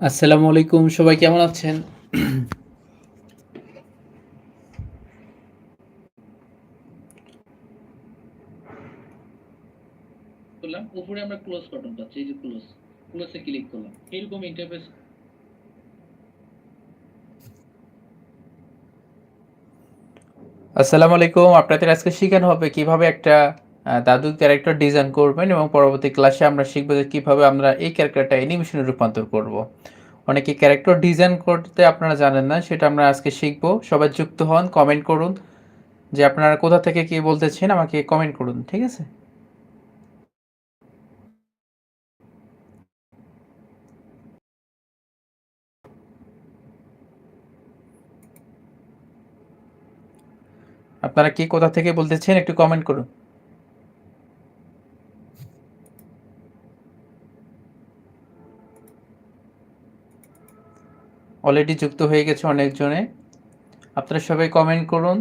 আসসালামু আলাইকুম সবাই কেমন আছেন? করলাম উপরে আমরা ক্লোজ বাটন পাচ্ছি এই যে ক্লোজ ক্লোজে ক্লিক করলাম এরকম ইন্টারফেস আসসালামু আলাইকুম আপনাদের আজকে শেখানো হবে কীভাবে একটা আহ, দাদু ক্যারেক্টার ডিজাইন করবেন এবং পরবর্তী ক্লাসে আমরা শিখব যে কীভাবে আমরা এই ক্যারেক্টারটা অ্যানিমেশনে রূপান্তর করব। অনেকে ক্যারেক্টার ডিজাইন করতে আপনারা জানেন না সেটা আমরা আজকে শিখব। সবাই যুক্ত হন কমেন্ট করুন যে আপনারা কোথা থেকে কি বলতেছেন আমাকে কমেন্ট করুন ঠিক আছে? আপনারা কি কোথা থেকে বলতেছেন একটু কমেন্ট করুন। অলরেডি যুক্ত হয়ে গেছে অনেকজনে। আপনারা সবাই কমেন্ট করুন।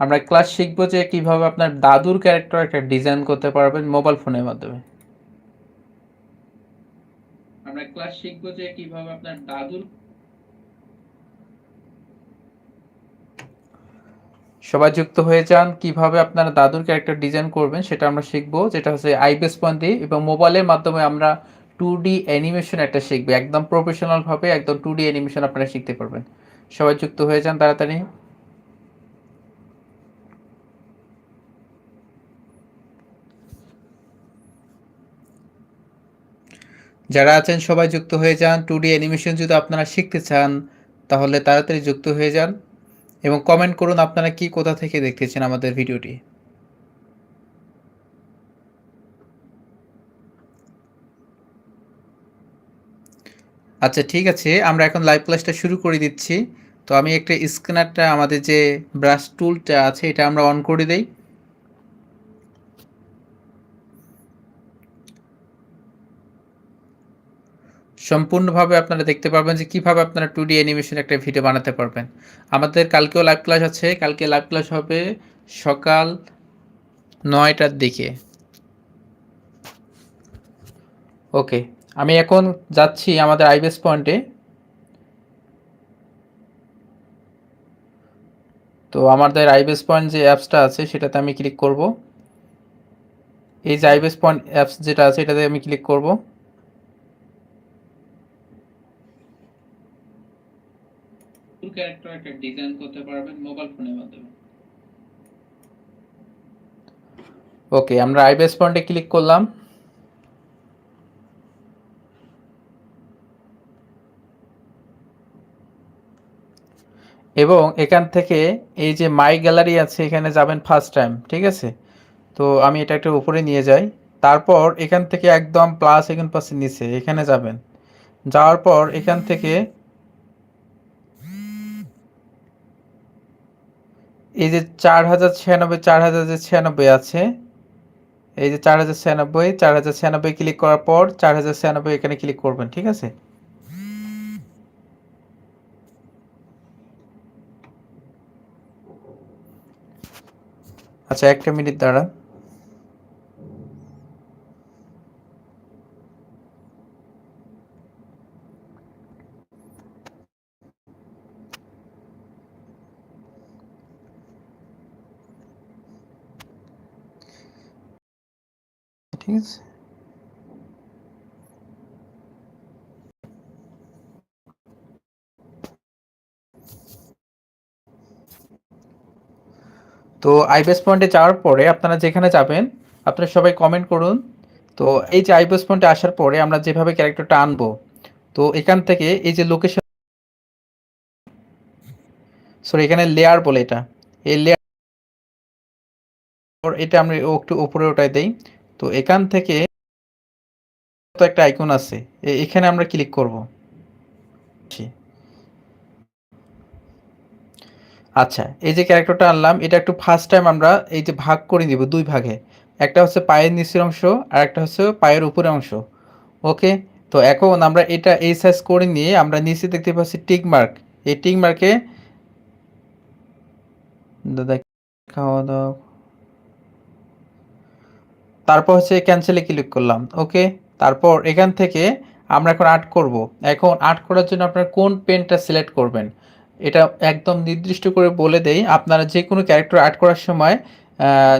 আমরা ক্লাস শিখব যে কীভাবে আপনার দাদুর ক্যারেক্টার একটা ডিজাইন করতে পারবেন মোবাইল ফোনের মাধ্যমে। আমরা ক্লাস শিখব যে কীভাবে আপনার দাদুর সবাই যুক্ত হয়ে যান কীভাবে আপনারা দাদুর ক্যারেক্টার ডিজাইন করবেন সেটা আমরা শিখব যেটা হচ্ছে আইবেস পয়েন্ট দিয়ে এবং মোবাইলের মাধ্যমে আমরা টু ডি অ্যানিমেশন একটা শিখবে। একদম প্রফেশনাল ভাবে, একদম টু ডি অ্যানিমেশন আপনারা শিখতে পারবেন। সবাই যুক্ত হয়ে যান তাড়াতাড়ি। যারা আছেন, সবাই যুক্ত হয়ে যান। টু ডি অ্যানিমেশন যদি আপনারা শিখতে চান, তাহলে তাড়াতাড়ি যুক্ত হয়ে যান এবং কমেন্ট করুন আপনারা কি কোথা থেকে দেখতেছেন আমাদের ভিডিওটি আচ্ছা ঠিক আছে। আমরা এখন লাইভ ক্লাসটা শুরু করে দিচ্ছি। তো আমি একটা স্ক্যানারটা, আমাদের যে ব্রাশ টুলটা আছে, এটা আমরা অন করে দেই। সম্পূর্ণভাবে আপনারা দেখতে পারবেন যে কীভাবে আপনারা টু ডি অ্যানিমেশন একটা ভিডিও বানাতে পারবেন। আমাদের কালকেও লাইভ ক্লাস আছে। কালকে লাইভ ক্লাস হবে সকাল নয়টার দিকে। ওকে আমি এখন যাচ্ছি আমাদের আইবেস পয়েন্টে তো আমাদের আইবেস পয়েন্ট যে অ্যাপসটা আছে সেটাতে আমি ক্লিক করব। এই যে আইবেস পয়েন্ট অ্যাপস যেটা আছে এটাতে আমি ক্লিক করব। ক্যারেক্টার একটা ডিজাইন করতে পারবেন মোবাইল ফোনের মাধ্যমে। ওকে আমরা আইবেস পয়েন্টে ক্লিক করলাম। এবং এখান থেকে এই যে মাই গ্যালারি আছে, এখানে যাবেন ফার্স্ট টাইম ঠিক আছে? তো আমি এটা একটা উপরে নিয়ে যাই। তারপর এখান থেকে একদম প্লাস এখান পাশে নিচে, এখানে যাবেন। যাওয়ার পর এখান থেকে এই যে চার হাজার ছিয়ানব্বই, চার হাজার যে ছিয়ানব্বই আছে, এই যে চার হাজার ছিয়ানব্বই, চার হাজার ছিয়ানব্বই ক্লিক করার পর চার হাজার ছিয়ানব্বই এখানে ক্লিক করবেন, ঠিক আছে? আচ্ছা একটা মিনিট দাঁড়ান। ঠিক আছে। তো আইবেস পয়েন্টে যাওয়ার পরে আপনারা যেখানে যাবেন, আপনারা সবাই কমেন্ট করুন। তো এই যে আইবেস পয়েন্টে আসার পরে আমরা যেভাবে ক্যারেক্টারটা আনব, তো এখান থেকে এই যে লোকেশন সরি এখানে লেয়ার বলে এটা। এই লেয়ার এটা আমরা একটু উপরে ওটাই দেই। তো এখান থেকে একটা আইকন আছে এখানে আমরা ক্লিক করব। আচ্ছা এই যে ক্যারেক্টারটা আনলাম, এটা একটু ফার্স্ট টাইম আমরা এই যে ভাগ করে দিব দুই ভাগে। একটা হচ্ছে পায়ের নিচের অংশ, আর একটা হচ্ছে পায়ের উপরের অংশ। ওকে? তো এখন আমরা এটা এই সাইজ করে নিয়ে আমরা নিচে দেখতে পাচ্ছি টিক মার্ক এই টিক মার্কে দাদা, খাওয়া দাওয়া। তারপর হচ্ছে ক্যান্সেলে ক্লিক করলাম, ওকে? তারপর এখান থেকে আমরা এখন আর্ট করব। এখন আর্ট করার জন্য আপনার কোন পেনটা সিলেক্ট করবেন? এটা একদম নির্দিষ্ট করে বলে দেই, আপনারা যে কোনো ক্যারেক্টার অ্যাড করার সময়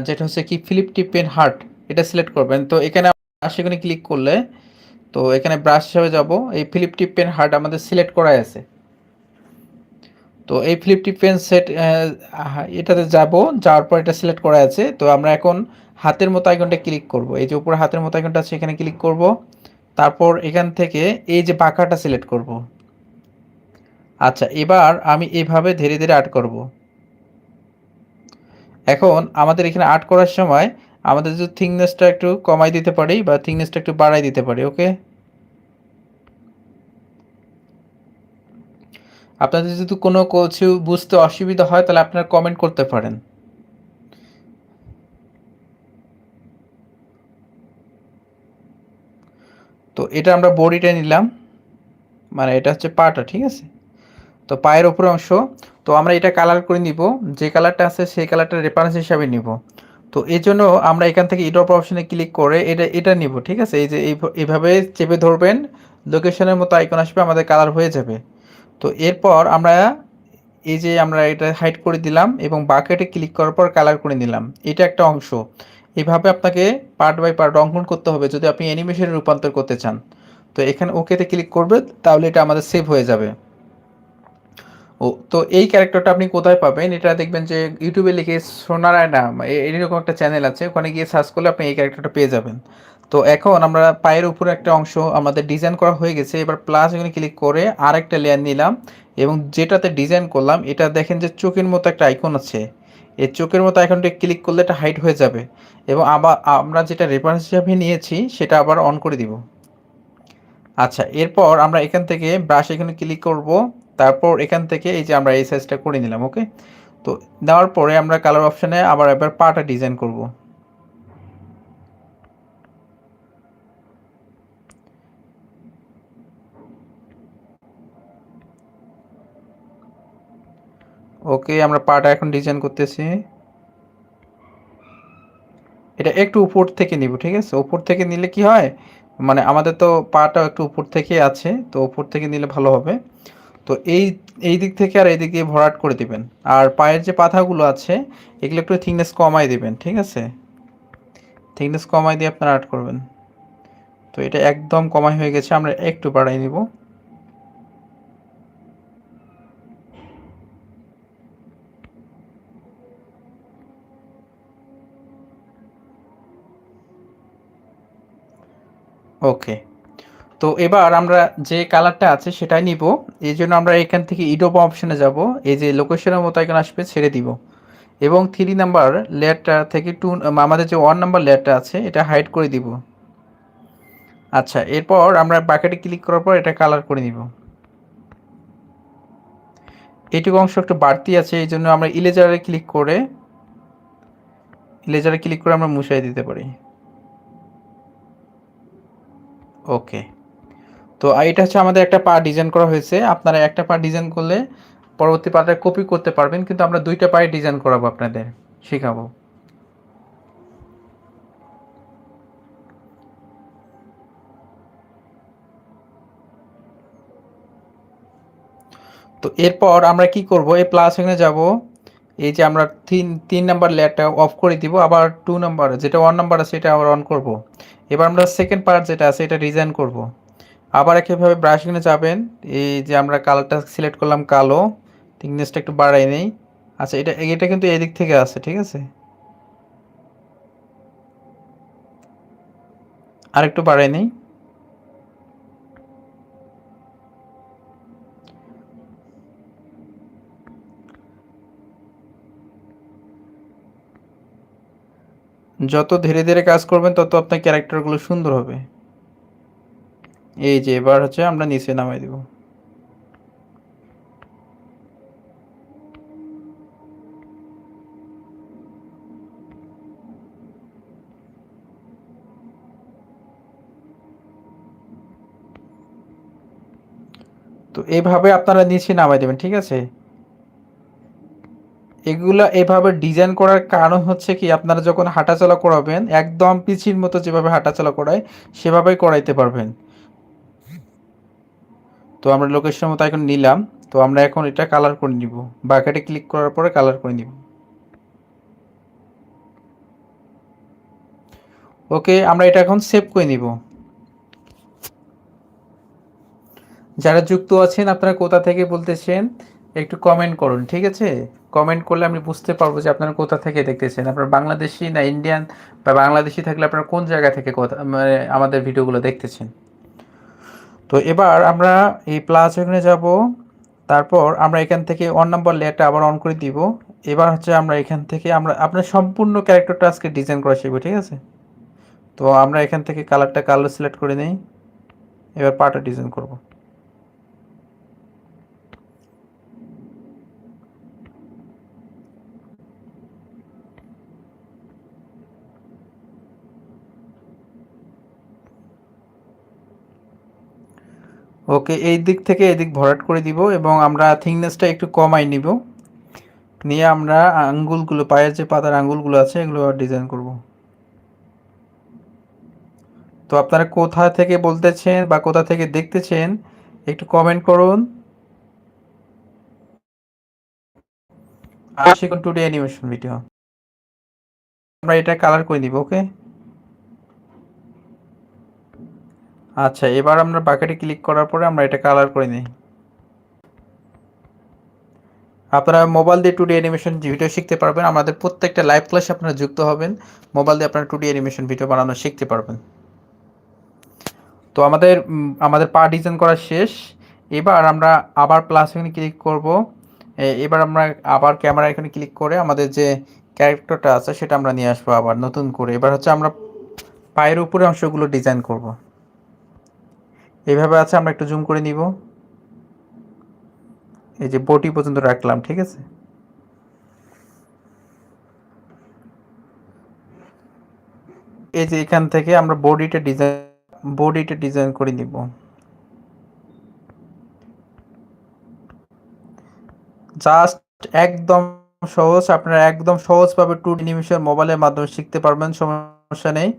যেটা হচ্ছে কি ফিলিপ টি পেন হার্ট এটা সিলেক্ট করবেন। তো এখানে সেখানে ক্লিক করলে, তো এখানে ব্রাশ হিসাবে যাব, এই ফিলিপ টি পেন হার্ট আমাদের সিলেক্ট করাই আছে। তো এই ফ্লিপ টিপ পেন সেট এটাতে যাব, যাওয়ার পর এটা সিলেক্ট করা আছে। তো আমরা এখন হাতের মতো আইকনটা ক্লিক করব। এই যে উপরে হাতের মতো আইকনটা আছে, এখানে ক্লিক করব। তারপর এখান থেকে এই যে বাঁকাটা সিলেক্ট করব। আচ্ছা এবার আমি এভাবে ধীরে ধীরে আর্ট করব। এখন আমাদের এখানে আর্ট করার সময় আমাদের যদি থিকনেসটা একটু কমাই দিতে পারি বা থিকনেসটা একটু বাড়াই দিতে পারি ওকে আপনাদের যদি কোনো কিছু বুঝতে অসুবিধা হয়, তাহলে আপনারা কমেন্ট করতে পারেন। তো এটা আমরা বডিটা নিলাম। মানে এটা হচ্ছে পাটা, ঠিক আছে? তো পায়ের ওপর অংশ, তো আমরা এটা কালার করে নিব, যে কালারটা আছে সেই কালারটা রেফারেন্স হিসাবে নিব। তো এই জন্য আমরা এখান থেকে ইডপ অপশনে ক্লিক করে এটা এটা নিব, ঠিক আছে? এই যে এইভাবে চেপে ধরবেন লোকেশনের মতো আইকন আসবে, আমাদের কালার হয়ে যাবে। তো এরপর আমরা এই যে আমরা এটা হাইড করে দিলাম এবং বাকেটে ক্লিক করার পর কালার করে নিলাম। এটা একটা অংশ। এভাবে আপনাকে পার্ট বাই পার্ট অঙ্কন করতে হবে, যদি আপনি অ্যানিমেশনে রূপান্তর করতে চান। তো এখানে ওকেতে ক্লিক করবে, তাহলে এটা আমাদের সেভ হয়ে যাবে। ও, তো এই ক্যারেক্টারটা আপনি কোথায় পাবেন? এটা দেখবেন যে ইউটিউবে লিখে সোনারায়না এ- এরকম একটা চ্যানেল আছে। ওখানে গিয়ে সার্চ করলে আপনি এই ক্যারেক্টারটা পেয়ে যাবেন। তো এখন আমরা পায়ের উপরে একটা অংশ আমাদের ডিজাইন করা হয়ে গেছে। এবার প্লাস এখানে ক্লিক করে আরেকটা লেয়ার নিলাম এবং যেটাতে ডিজাইন করলাম, এটা দেখেন যে চোখের মতো একটা আইকন আছে। এই চোখের মতো আইকনটা ক্লিক করলে এটা হাইট হয়ে যাবে এবং আবার আমরা যেটা রেফারেন্স হিসাবে নিয়েছি, সেটা আবার অন করে দিব। আচ্ছা এরপর আমরা এখান থেকে ব্রাশ এখানে ক্লিক করব। তারপর এখান থেকে এই যে আমরা এই সাইজটা করে নিলাম ওকে তো দেওয়ার পরে আমরা কালার অপশানে আবার এবার পাটা ডিজাইন করব। ওকে আমরা পাটা এখন ডিজাইন করতেছি। এটা একটু উপর থেকে নিব, ঠিক আছে? উপর থেকে নিলে কি হয়? মানে আমাদের তো পাটা একটু উপর থেকে আছে, তো উপর থেকে নিলে ভালো হবে। তো এই এই দিক থেকে আর এই দিক দিয়ে ভরাট করে দিবেন। আর পায়ের যে পাতাগুলো আছে, এগুলো একটু থিকনেস কমাই দিবেন, ঠিক আছে? থিকনেস কমাই দিয়ে আপনারা আর্ট করবেন। তো এটা একদম কমাই হয়ে গেছে, আমরা একটু বাড়াই নিব। ওকে। তো এবার আমরা যে কালারটা আছে সেটাই নিব। এই জন্য আমরা এখান থেকে ইডোপ অপশনে যাব। এই যে লোকেশনের মতো এখানে আসবে, ছেড়ে দিব। এবং থ্রি নাম্বার লেয়ারটা থেকে টু আমাদের যে ওয়ান নাম্বার লেয়ারটা আছে, এটা হাইড করে দিব। আচ্ছা এরপর আমরা বাকেটে ক্লিক করার পর এটা কালার করে নিব। এইটুকু অংশ একটু বাড়তি আছে, এই জন্য আমরা ইলেজারে ক্লিক করে ইলেজারে ক্লিক করে আমরা মুছাই দিতে পারি। ওকে তো এটা হচ্ছে আমাদের একটা পা ডিজাইন করা হয়েছে। আপনারা একটা পা ডিজাইন করলে পরবর্তী পাটা কপি করতে পারবেন, কিন্তু আমরা দুইটা পায়ে ডিজাইন করাবো আপনাদের, শেখাবো। তো এরপর আমরা কি করব? এই প্লাস এখানে যাব। এই যে আমরা তিন তিন নাম্বার লেয়ারটা অফ করে দিব, আবার টু নাম্বার যেটা ওয়ান নাম্বার আছে, এটা আবার অন করব। এবার আমরা সেকেন্ড পার্ট যেটা আছে, এটা ডিজাইন করব। আবার একইভাবে ব্রাশিংয়ে যাবেন। এই যে আমরা কালারটা সিলেক্ট করলাম কালো থিকনেসটা একটু বাড়াই নেই। আচ্ছা এটা এটা কিন্তু এদিক থেকে আছে, ঠিক আছে? আর একটু বাড়াই নেই। যত ধীরে ধীরে কাজ করবেন, তত আপনার ক্যারেক্টারগুলো সুন্দর হবে। এই যে, এবার হচ্ছে আমরা নিচে নামাই দিব। তো এইভাবে আপনারা নিচে নামাই দেবেন, ঠিক আছে? এগুলো এভাবে ডিজাইন করার কারণ হচ্ছে কি, আপনারা যখন হাঁটাচলা করাবেন, একদম পিছির মতো যেভাবে হাঁটাচলা করায়, সেভাবেই করাইতে পারবেন। তো আমরা লোকেশনের মতো এখন নিলাম। তো আমরা এখন এটা কালার করে নিব। বাকেটে ক্লিক করার পরে কালার করে নিব। ওকে আমরা এটা এখন সেভ করে নিব। যারা যুক্ত আছেন, আপনারা কোথা থেকে বলতেছেন, একটু কমেন্ট করুন, ঠিক আছে? কমেন্ট করলে আমি বুঝতে পারব যে আপনারা কোথা থেকে দেখতেছেন। আপনারা বাংলাদেশি না ইন্ডিয়ান বা বাংলাদেশি থাকলে আপনারা কোন জায়গা থেকে কথা মানে আমাদের ভিডিওগুলো দেখতেছেন? তো এবার আমরা এই প্লাস ওখানে যাব, তারপর আমরা এখান থেকে অন নাম্বার লেয়ারটা আবার অন করে দিব। এবার হচ্ছে আমরা এখান থেকে আমরা, আপনার সম্পূর্ণ ক্যারেক্টারটা আজকে ডিজাইন করা শিখব, ঠিক আছে? তো আমরা এখান থেকে কালারটা কালার সিলেক্ট করে নিই, এবার পাটা ডিজাইন করব। ওকে, এই দিক থেকে এদিক ভরাট করে দিব এবং আমরা থিকনেসটা একটু কমাই নিব। নিয়ে আমরা আঙ্গুলগুলো, পায়ের যে পাতার আঙ্গুলগুলো আছে, এগুলো ডিজাইন করব। তো আপনারা কোথা থেকে বলতেছেন বা কোথা থেকে দেখতেছেন, একটু কমেন্ট করুন। আর শিখুন টুডে অ্যানিমেশন ভিডিও আমরা এটা কালার করে দিব ওকে আচ্ছা এবার আমরা বাকেটে ক্লিক করার পরে আমরা এটা কালার করে নিই। আপনারা মোবাইল দিয়ে টুডি অ্যানিমেশন ভিডিও শিখতে পারবেন। আমাদের প্রত্যেকটা লাইভ ক্লাসে আপনারা যুক্ত হবেন। মোবাইল দিয়ে আপনারা টুডি অ্যানিমেশন ভিডিও বানানো শিখতে পারবেন। তো আমাদের আমাদের পা ডিজাইন করা শেষ। এবার আমরা আবার প্লাস এখানে ক্লিক করব। এবার আমরা আবার ক্যামেরা এখানে ক্লিক করে আমাদের যে ক্যারেক্টারটা আছে, সেটা আমরা নিয়ে আসব আবার নতুন করে। এবার হচ্ছে আমরা পায়ের উপরে অংশগুলো ডিজাইন করব। এইভাবে আছে, আমরা একটু জুম করে নিব। এই যে বটি পর্যন্ত রাখলাম, ঠিক আছে? এই যে এখান থেকে আমরা বডিটা ডিজাইন বডিটা ডিজাইন করে নিব। জাস্ট একদম সহজ, আপনারা একদম সহজভাবে টু নিমিশের মোবাইলের মাধ্যমে শিখতে পারবেন, সমস্যা নেই।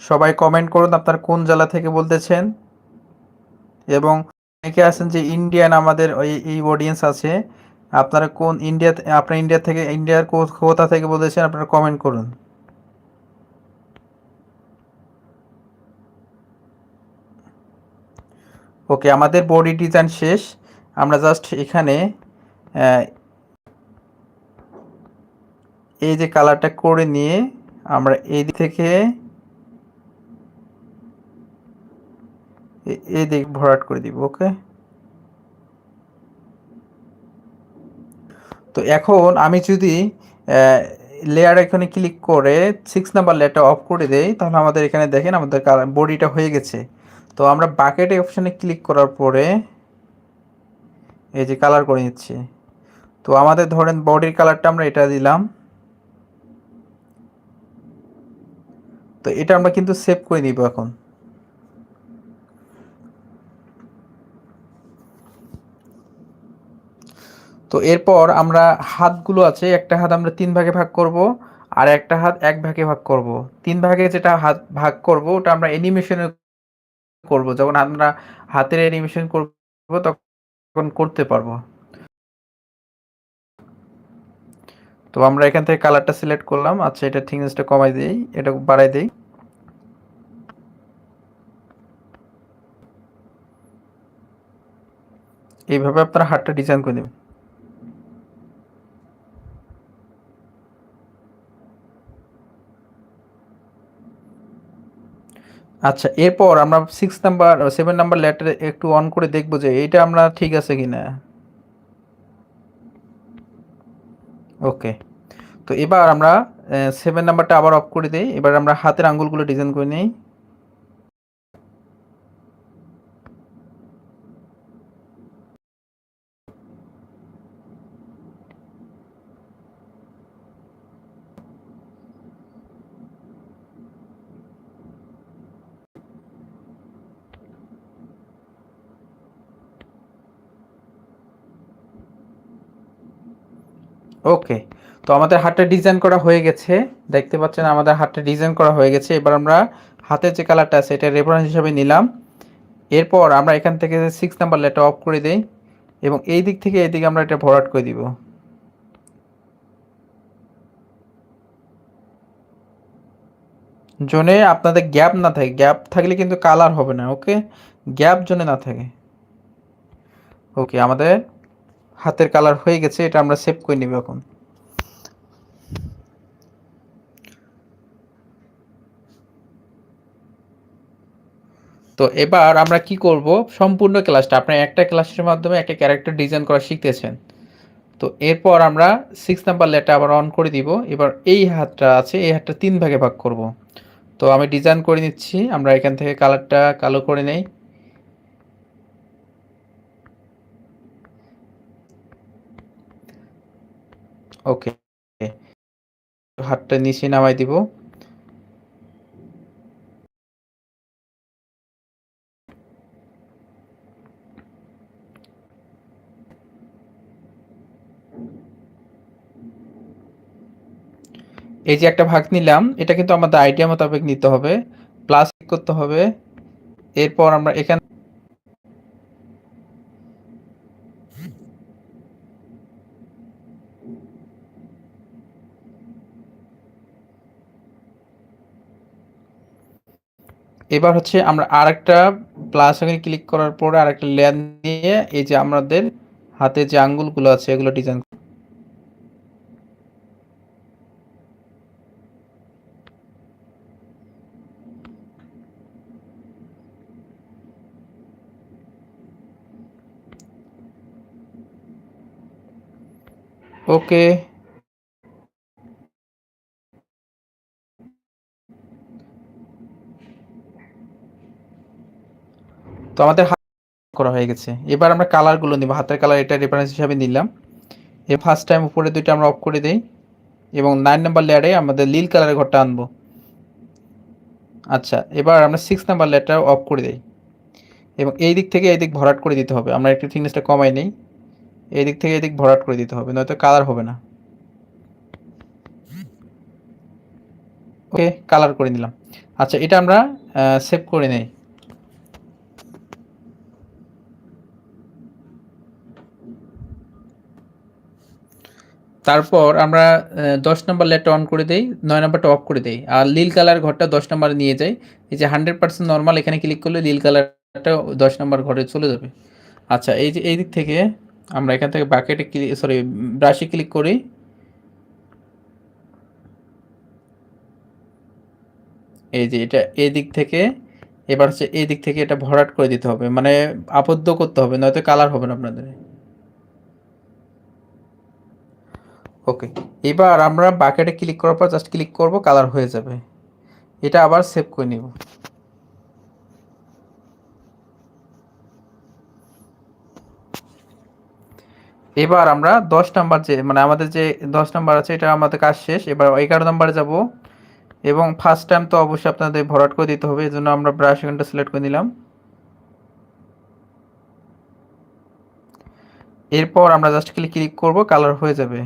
সবাই কমেন্ট করুন আপনার কোন জেলা থেকে বলতেছেন। এবং অনেকে আছেন যে ইন্ডিয়ান আমাদের এই অডিয়েন্স আছে। আপনারা কোন ইন্ডিয়া আপনার ইন্ডিয়া থেকে ইন্ডিয়ার কোথা থেকে বলতেছেন আপনারা কমেন্ট করুন। ওকে আমাদের বডি ডিজাইন শেষ। আমরা জাস্ট এখানে এই যে কালারটা করে নিয়ে আমরা এই থেকে এ- এই দিক ভরাট করে দিব, ওকে? তো এখন আমি যদি লেয়ার এখানে ক্লিক করে সিক্স নাম্বার লেয়ারটা অফ করে দেই, তাহলে আমাদের এখানে দেখেন আমাদের বডিটা হয়ে গেছে। তো আমরা বাকেট অপশানে ক্লিক করার পরে, এই যে কালার করে নিচ্ছি। তো আমাদের ধরেন বডির কালারটা আমরা এটা দিলাম। তো এটা আমরা কিন্তু সেভ করে নিব এখন। তো এরপর আমরা হাতগুলো আছে, একটা হাত আমরা তিন ভাগে ভাগ করব আর একটা হাত এক ভাগে ভাগ করব। তিন ভাগে যেটা হাত ভাগ করব, ওটা আমরা অ্যানিমেশনে করব। যখন আমরা হাতের অ্যানিমেশন করব, তখন করতে পারব। তো আমরা এখান থেকে কালারটা সিলেক্ট করলাম। আচ্ছা এটা থিকনেসটা কমাই দেই, এটা বাড়াই দেই। এইভাবে আপনারা হাতটা ডিজাইন করে নেবেন। আচ্ছা এরপর আমরা six number seven number letter একটু অন করে দেখব যে এটা আমরা ঠিক আছে কি না ওকে তো এবার আমরা সেভেন নাম্বারটা আবার অফ করে দিই। এবার আমরা হাতের আঙ্গুলগুলো ডিজাইন করে নিই। ওকে, তো আমাদের হাতটা ডিজাইন করা হয়ে গেছে। দেখতে পাচ্ছেন আমাদের হাতটা ডিজাইন করা হয়ে গেছে। এবার আমরা হাতের যে কালারটা আছে, এটা রেফারেন্স হিসাবে নিলাম। এরপর আমরা এখান থেকে সিক্স নাম্বার লেটার অফ করে দেই এবং এই দিক থেকে এই দিকে আমরা এটা ভরাট করে দিব। জোনে আপনাদের গ্যাপ না থাকে গ্যাপ থাকলে কিন্তু কালার হবে না ওকে গ্যাপ জোনে না থাকে। ওকে আমাদের হাতের কালার হয়ে গেছে, এটা আমরা সেভ করে নিব এখন। তো এবার আমরা কি করব? সম্পূর্ণ ক্লাসটা আপনার একটা ক্লাসের মাধ্যমে একটা ক্যারেক্টার ডিজাইন করা শিখতেছেন। তো এরপর আমরা সিক্স নাম্বার লেটার আবার অন করে দিব। এবার এই হাতটা আছে, এই হাতটা তিন ভাগে ভাগ করব। তো আমি ডিজাইন করে নিচ্ছি, আমরা এখান থেকে কালারটা কালো করে নেই। ওকে। হাতটা নিচে নামাই দিব। এই যে একটা ভাগ নিলাম, এটা কিন্তু আমাদের আইডিয়া মোতাবেক নিতে হবে। প্লাস করতে হবে। এরপর আমরা এখানে এবার হচ্ছে আমরা আরেকটা প্লাস এখানে ক্লিক করার পরে আরেকটা লেয়ার নিয়ে এই যে আমাদের হাতে যে আঙ্গুলগুলো আছে এগুলো ডিজাইন ওকে তো আমাদের হাত করা হয়ে গেছে। এবার আমরা কালারগুলো নিব। হাতের কালার এটা রেফারেন্স হিসাবে নিলাম। এ ফার্স্ট টাইম উপরে দুইটা আমরা অফ করে দেই এবং নাইন নাম্বার লেয়ারে আমাদের নীল কালারের ঘরটা আনব। আচ্ছা এবার আমরা সিক্স নাম্বার লেয়ারটা অফ করে দেই। এবং এই দিক থেকে এই দিক ভরাট করে দিতে হবে। আমরা একটু থিকনেসটা কমাই নেই। এই দিক থেকে এই দিক ভরাট করে দিতে হবে, নয়তো কালার হবে না। ওকে কালার করে নিলাম। আচ্ছা এটা আমরা সেভ করে নেই। তারপর আমরা দশ নম্বর লেটটা অন করে দেই, নয় নম্বরটা অফ করে দেই। আর লীল কালার ঘরটা দশ নম্বরে নিয়ে যাই। এই যে হান্ড্রেড পার্সেন্ট নর্মাল এখানে ক্লিক করলে লীল কালারটা দশ নম্বর ঘরে চলে যাবে। আচ্ছা এই যে, এই দিক থেকে আমরা এখান থেকে বাকেটে ক্লিক সরি ব্রাশে ক্লিক করি। এই যে, এটা এই দিক থেকে, এবার হচ্ছে এই দিক থেকে এটা ভরাট করে দিতে হবে। মানে আবদ্ধ করতে হবে, নয়তো কালার হবে না আপনাদের। ওকে এবার আমরা বাকেটে ক্লিক করার পর জাস্ট ক্লিক করব কালার হয়ে যাবে। এটা আবার সেভ করে নিব। এবার আমরা দশ নাম্বার যে মানে আমাদের যে দশ নাম্বার আছে, এটা আমাদের কাজ শেষ। এবার এগারো নাম্বারে যাব। এবং ফার্স্ট টাইম তো অবশ্যই আপনাদের ভরাট করে দিতে হবে এই জন্য আমরা ব্রাশ এখানটা সিলেক্ট করে নিলাম। এরপর আমরা জাস্ট ক্লিক ক্লিক করব কালার হয়ে যাবে।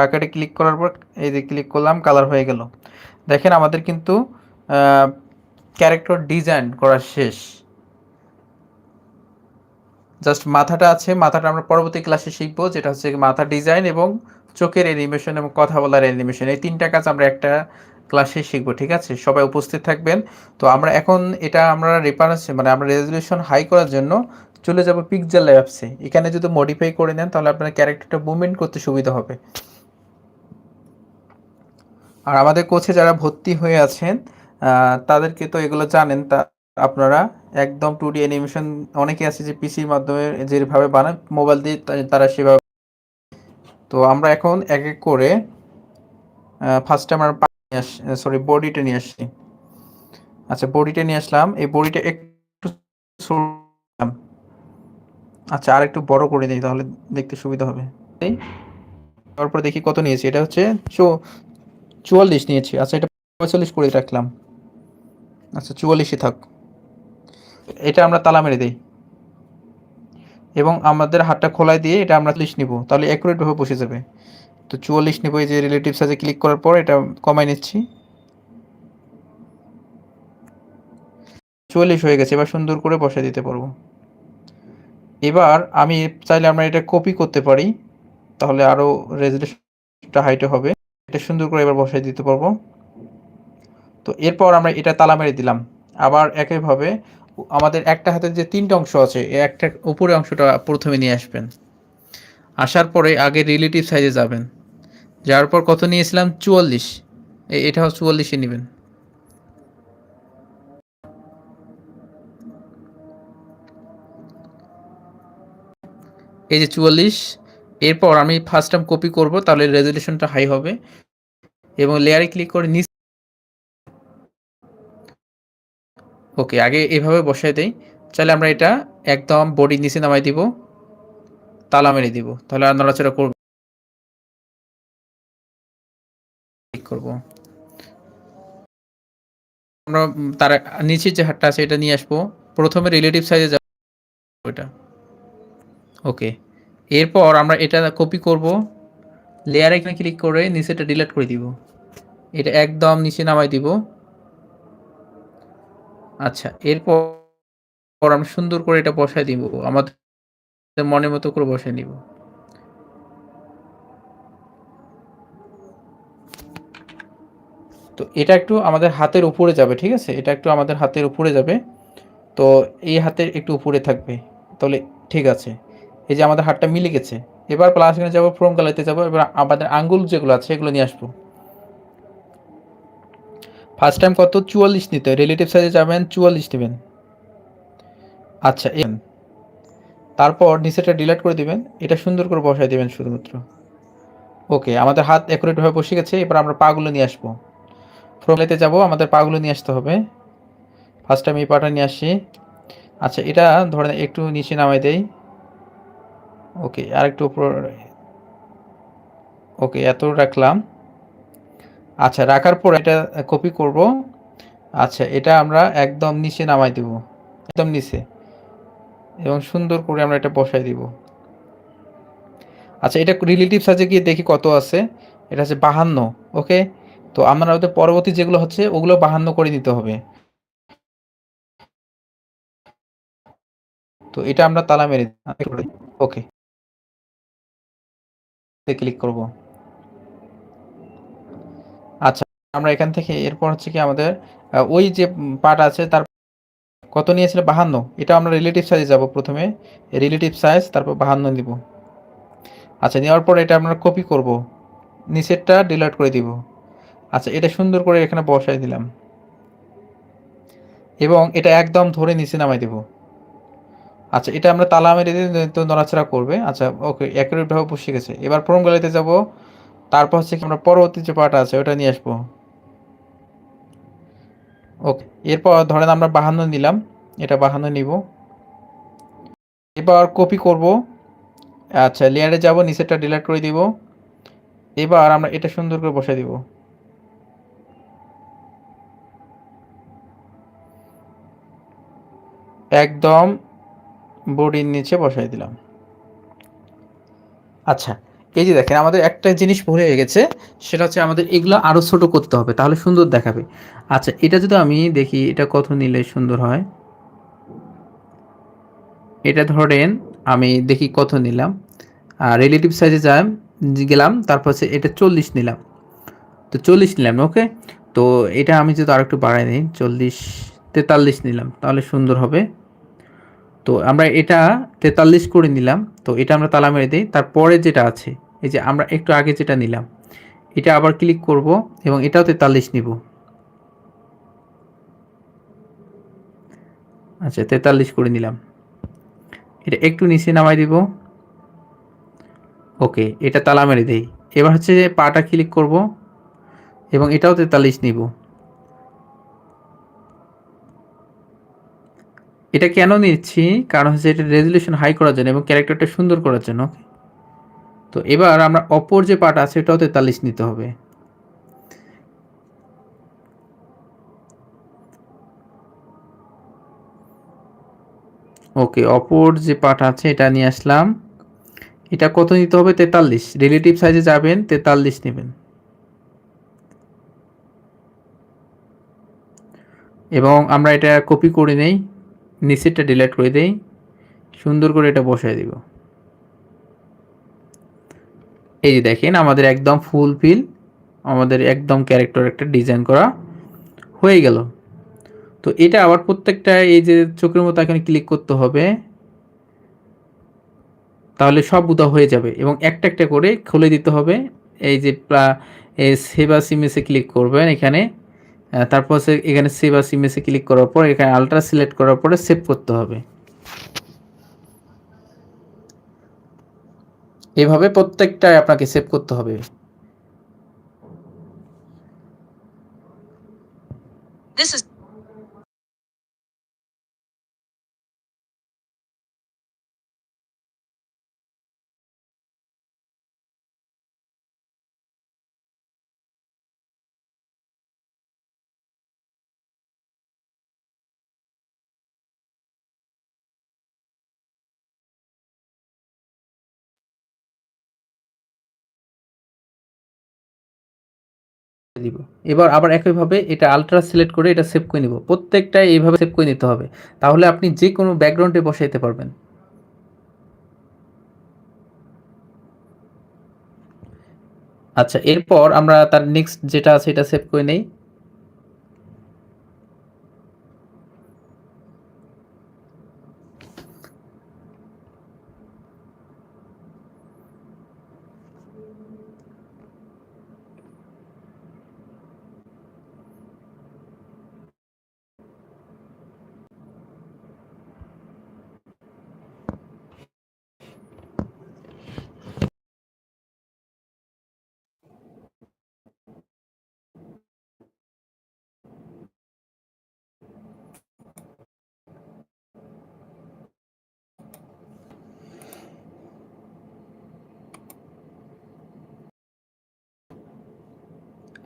প্যাকেটে ক্লিক করার পর এই যে ক্লিক করলাম কালার হয়ে গেল। দেখেন আমাদের কিন্তু ক্যারেক্টার ডিজাইন করা শেষ। জাস্ট মাথাটা আছে, মাথাটা আমরা পরবর্তী ক্লাসে শিখব, যেটা হচ্ছে মাথা ডিজাইন এবং চোখের অ্যানিমেশন এবং কথা বলার অ্যানিমেশন এই তিনটা কাজ আমরা একটা ক্লাসে শিখব, ঠিক আছে? সবাই উপস্থিত থাকবেন। তো আমরা এখন এটা আমরা রেফারেন্স মানে আমরা রেজলিউশন হাই করার জন্য চলে যাব পিকজার অ্যাপসে এখানে যদি মডিফাই করে নেন, তাহলে আপনার ক্যারেক্টারটা মুভমেন্ট করতে সুবিধা হবে। আর আমাদের কোচে যারা ভর্তি হয়ে আছেন তাদেরকে তো এগুলো জানেন, তা আপনারা একদম টু ডি অ্যানিমেশন অনেকে আছে যে পিসির মাধ্যমে যেভাবে বানায় মোবাইল দিয়ে তারা সেভাবে তো আমরা এখন এক এক করে ফার্স্ট আমরা সরি বডিটা নিয়ে আসছি। আচ্ছা বডিটা নিয়ে আসলাম, এই বডিটা একটু আচ্ছা আর একটু বড় করে দিই তাহলে দেখতে সুবিধা হবে। তারপর দেখি কত নিয়েছি, এটা হচ্ছে চুয়াল্লিশ নিয়েছি। আচ্ছা এটা পঁয়তাল্লিশ করে রাখলাম। আচ্ছা চুয়াল্লিশই থাক। এটা আমরা তালা মেরে দিই। এবং আমাদের হাতটা খোলায় দিয়ে এটা আমরা চল্লিশ নিব। তাহলে অ্যাকুরেটভাবে বসে যাবে। তো চুয়াল্লিশ নেব এই যে রিলেটিভ সাইজে ক্লিক করার পর এটা কমাই নিচ্ছি। চুয়াল্লিশ হয়ে গেছে, এবার সুন্দর করে বসে দিতে পারব। এবার আমি চাইলে আমরা এটা কপি করতে পারি। তাহলে আরও রেজুলেশনটা হাইটে হবে। এটা সুন্দর করে এবার বসাই দিতে পারব। তো এরপর আমরা এটা তালা মেরে দিলাম। আবার একইভাবে আমাদের একটা হাতের যে তিনটা অংশ আছে একটা উপরে অংশটা প্রথমে নিয়ে আসবেন। আসার পরে আগে রিলেটিভ সাইজে যাবেন। যাওয়ার পর কত নিয়েছিলাম? চুয়াল্লিশ। এটাও চুয়াল্লিশে নেবেন। এই যে চুয়াল্লিশ এরপর আমি ফার্স্ট টাইম কপি করব, তাহলে রেজলিউশনটা হাই হবে। এবং লেয়ারে ক্লিক করে নিচ ওকে আগে এভাবে বসাই দেই। চাইলে আমরা এটা একদম বডি নিচে নামাই দিব, তালা মেরে দিব। তাহলে আর নড়াচড়া করব ক্লিক করব। আমরা তার নিচে যে হাতটা আছে, এটা নিয়ে আসব। প্রথমে রিলেটিভ সাইজে যাব এটা। ওকে এরপর আমরা এটা কপি করব। লেয়ারে এখানে ক্লিক করে নিচেটা ডিলিট করে দিব। এটা একদম নিচে নামাই দিব। আচ্ছা এরপর আমরা সুন্দর করে এটা বসায় দিব। আমাদের মনের মতো করে বসায় নিব। তো এটা একটু আমাদের হাতের উপরে যাবে, ঠিক আছে? এটা একটু আমাদের হাতের উপরে যাবে। তো এই হাতের একটু উপরে থাকবে। তাহলে ঠিক আছে। এই যে আমাদের হাতটা মিলে গেছে। এবার প্লাস এখানে যাব ফ্রম কালাইতে যাব, এবার আমাদের আঙ্গুল যেগুলো আছে সেগুলো নিয়ে আসব। ফার্স্ট টাইম কত? চুয়াল্লিশ নিতে। রিলেটিভ সাইজে যাবেন, চুয়াল্লিশ নেবেন। আচ্ছা এন তারপর নিচেটা ডিলিট করে দিবেন। এটা সুন্দর করে বসাই দিবেন শুধুমাত্র। ওকে আমাদের হাত অ্যাকুরেটভাবে বসে গেছে, এবার আমরা পাগুলো নিয়ে আসব। ফ্রমলেতে যাব, আমাদের পাগুলো নিয়ে আসতে হবে। ফার্স্ট টাইম এই পাটা নিয়ে আসি। আচ্ছা এটা ধরেন একটু নিচে নামাই দেই। ওকে আর একটু উপর ওকে এত রাখলাম। আচ্ছা রাখার পর এটা কপি করব। আচ্ছা এটা আমরা একদম নিচে নামাই দিব। একদম নিচে। এবং সুন্দর করে আমরা এটা বসাই দিব। আচ্ছা এটা রিলেটিভ সাইজে গিয়ে দেখি কত আছে। এটা হচ্ছে বাহান্ন ওকে তো আমরা ওদের পরবর্তী যেগুলো হচ্ছে, ওগুলো বাহান্ন করে নিতে হবে। তো এটা আমরা তালা মেরে ওকে ক্লিক করব। আচ্ছা আমরা এখান থেকে এরপর হচ্ছে কি আমাদের ওই যে পার্ট আছে তার কত নিয়েছিল? বাহান্ন। এটা আমরা রিলেটিভ সাইজে যাব প্রথমে। রিলেটিভ সাইজ তারপর বাহান্ন দিব আচ্ছা নেওয়ার পর এটা আমরা কপি করব। নিচেরটা ডিলিট করে দিব। আচ্ছা এটা সুন্দর করে এখানে বসাই দিলাম। এবং এটা একদম ধরে নিচে নামাই দেব। আচ্ছা এটা আমরা তালা মেরে তো নড়াচড়া করবে। আচ্ছা ওকে অ্যাকুরেটভাবে বসে গেছে। এবার প্রম গ্যালারিতে যাব। তারপর হচ্ছে কি আমরা পরবর্তী যে পার্ট আছে, ওটা নিয়ে আসব। ওকে, এরপর ধরেন আমরা বাহান্ন নিলাম। এটা বাহান্ন নিব। এবার কপি করব। আচ্ছা লেয়ারে যাব, নিচেরটা ডিলিট করে দিব। এবার আমরা এটা সুন্দর করে বসাই দিব। একদম বডির নিচে বসাই দিলাম। আচ্ছা এই যে দেখেন, আমাদের একটা জিনিস হয়ে গেছে, সেটা হচ্ছে আমাদের এগুলো আরও ছোট করতে হবে, তাহলে সুন্দর দেখাবে। আচ্ছা এটা যদি আমি দেখি, এটা কত নিলে সুন্দর হয়? এটা ধরেন, আমি দেখি কত নিলাম। আর রিলেটিভ সাইজে যাই গেলাম, তারপর হচ্ছে এটা চল্লিশ নিলাম। তো চল্লিশ নিলাম ওকে তো এটা আমি যদি আরেকটু বাড়াই নিই চল্লিশ তেতাল্লিশ নিলাম, তাহলে সুন্দর হবে। তো আমরা এটা তেতাল্লিশ করে নিলাম, তো এটা আমরা তালা মেরে দিই। তারপরে যেটা আছে, এই যে আমরা একটু আগে যেটা নিলাম, এটা আবার ক্লিক করব এবং এটাও তেতাল্লিশ নিব। আচ্ছা তেতাল্লিশ করে নিলাম। এটা একটু নিচে নামাই দিব। ওকে, এটা তালা মেরে দেই। এবার হচ্ছে যে পাটা ক্লিক করব এবং এটাও তেতাল্লিশ নিব। এটা কেন নিচ্ছি? কারণ হচ্ছে এটা রেজলিউশন হাই করার জন্য এবং ক্যারেক্টারটা সুন্দর করার জন্য? তো এবার আমরা অপর যে পার্ট আছে, এটাও তেতাল্লিশ নিতে হবে। ওকে অপর যে পার্ট আছে, এটা নিয়ে আসলাম। এটা কত নিতে হবে? তেতাল্লিশ। রিলেটিভ সাইজে যাবেন, তেতাল্লিশ নেবেন। এবং আমরা এটা কপি করে নেই। নিচেরটা ডিলেট করে দেই, সুন্দর করে এটা বসায় দিব। এই যে দেখেন, আমাদের একদম ফুল ফিল আমাদের একদম ক্যারেক্টার একটা ডিজাইন করা হয়ে গেল। তো এটা আবার প্রত্যেকটা এই যে চোখের মতো এখানে ক্লিক করতে হবে, তাহলে সব উদা হয়ে যাবে এবং একটা একটা করে খুলে দিতে হবে। এই যে সেবা সিমেসে ক্লিক করবেন এখানে। তারপর সে এখানে সেভ আর সিমেসে ক্লিক করার পর, এখানে আলট্রা সিলেক্ট করার পরে সেভ করতে হবে। এভাবে প্রত্যেকটাই আপনাকে সেভ করতে হবে। This is দিব। এবার আবার একইভাবে এটা আলট্রা সিলেক্ট করে এটা সেভ করে নিব। প্রত্যেকটাই এইভাবে সেভ করে নিতে হবে। তাহলে আপনি যে কোনো ব্যাকগ্রাউন্ডে বসাইতে পারবেন। আচ্ছা এরপর আমরা তার নেক্সট যেটা আছে এটা সেভ করে নেই।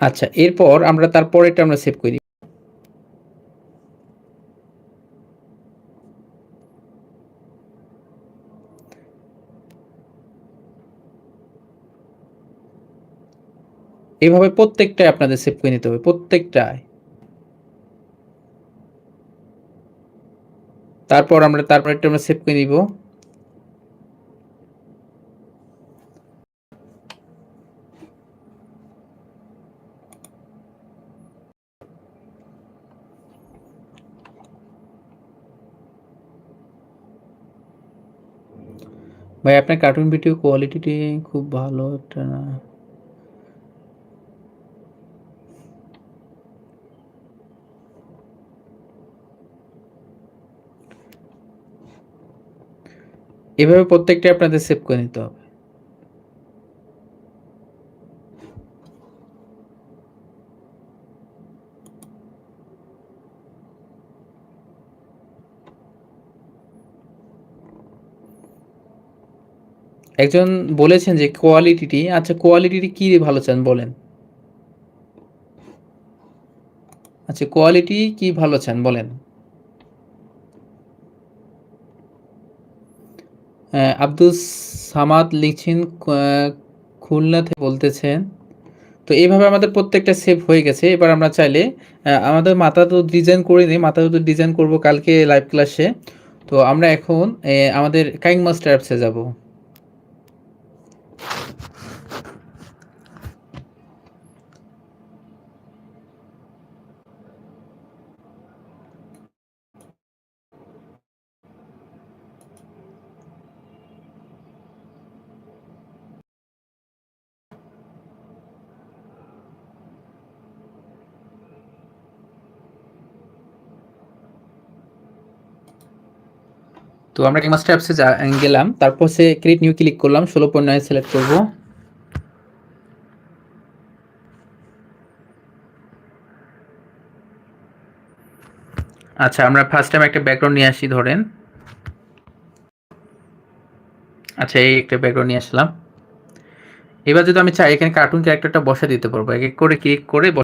আচ্ছা এরপর আমরা তারপরেরটা আমরা সেভ করি। এইভাবে প্রত্যেকটাই আপনাদের সেভ করে নিতে হবে প্রত্যেকটায় তারপর আমরা, তারপরেরটা আমরা সেভ করে নিব। ভাই, আপনার কার্টুন ভিডিও কোয়ালিটিটি খুব ভালো একটা না। এভাবে প্রত্যেকটা আপনাদের সেভ করে নিতে হবে। একজন বলেছেন যে কোয়ালিটিটি আচ্ছা কোয়ালিটিটি কি ভালো চান বলেন? আচ্ছা কোয়ালিটি কি ভালো চান বলেন? আব্দুল সামাদ লিখছেন আহ, খুলনা থেকে বলতেছেন তো এইভাবে আমাদের প্রত্যেকটা সেভ হয়ে গেছে। এবার আমরা চাইলে আমাদের মাথা তো ডিজাইন করে নিই মাথা তো ডিজাইন করব কালকে লাইভ ক্লাসে তো আমরা এখন আমাদের কাইং মাস্টার অ্যাপসে যাব। তো আমরা কাইং মাস্টার অ্যাপসে গেলাম, তারপর সে ক্রিয়েট নিউ ক্লিক করলাম, ষোলো পয়েন্ট নয় সিলেক্ট করব। আচ্ছা আমরা ফার্স্ট টাইম একটা ব্যাকগ্রাউন্ড নিয়ে আসি, ধরেন। আচ্ছা এই একটা ব্যাকগ্রাউন্ড নিয়ে আসলাম। এবার যদি আমি চাই, এখানে কার্টুন ক্যারেক্টারটা বসা দিতে পারব। এক এক করে ক্লিক করে